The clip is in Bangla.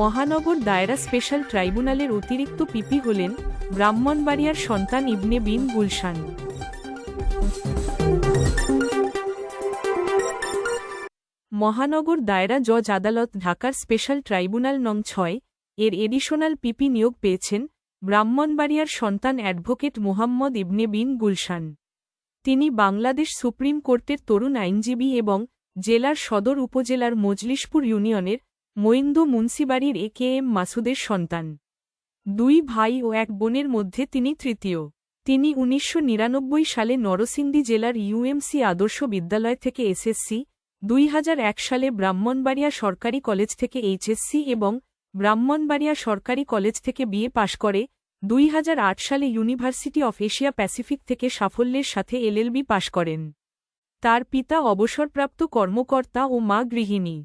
মহানগর দায়রা স্পেশাল ট্রাইব্যুনালের অতিরিক্ত পিপি হলেন ব্রাহ্মণবাড়িয়ার সন্তান ইবনে বিন গুলশান। মহানগর দায়রা জজ আদালত ঢাকার স্পেশাল ট্রাইব্যুনাল নং ছয় এর এডিশনাল পিপি নিয়োগ পেয়েছেন ব্রাহ্মণবাড়িয়ার সন্তান অ্যাডভোকেট মোহাম্মদ ইবনে বিন গুলশান। তিনি বাংলাদেশ সুপ্রিম কোর্টের তরুণ আইনজীবী এবং জেলার সদর উপজেলার মজলিশপুর ইউনিয়নের মৈন্দ মুন্সিবাড়ির এ কে এম মাসুদের সন্তান। দুই ভাই ও এক বোনের মধ্যে তিনি তৃতীয়। তিনি উনিশশো নিরানব্বই সালে নরসিংদী জেলার ইউএমসি আদর্শ বিদ্যালয় থেকে এসএসসি দুই হাজার এক সালে ব্রাহ্মণবাড়িয়া সরকারি কলেজ থেকে এইচএসসি এবং ব্রাহ্মণবাড়িয়া সরকারি কলেজ থেকে বিএ পাশ করে, দুই হাজার আট সালে ইউনিভার্সিটি অফ এশিয়া প্যাসিফিক থেকে সাফল্যের সাথে এলএলবি পাশ করেন। তার পিতা অবসরপ্রাপ্ত কর্মকর্তা ও মা গৃহিণী।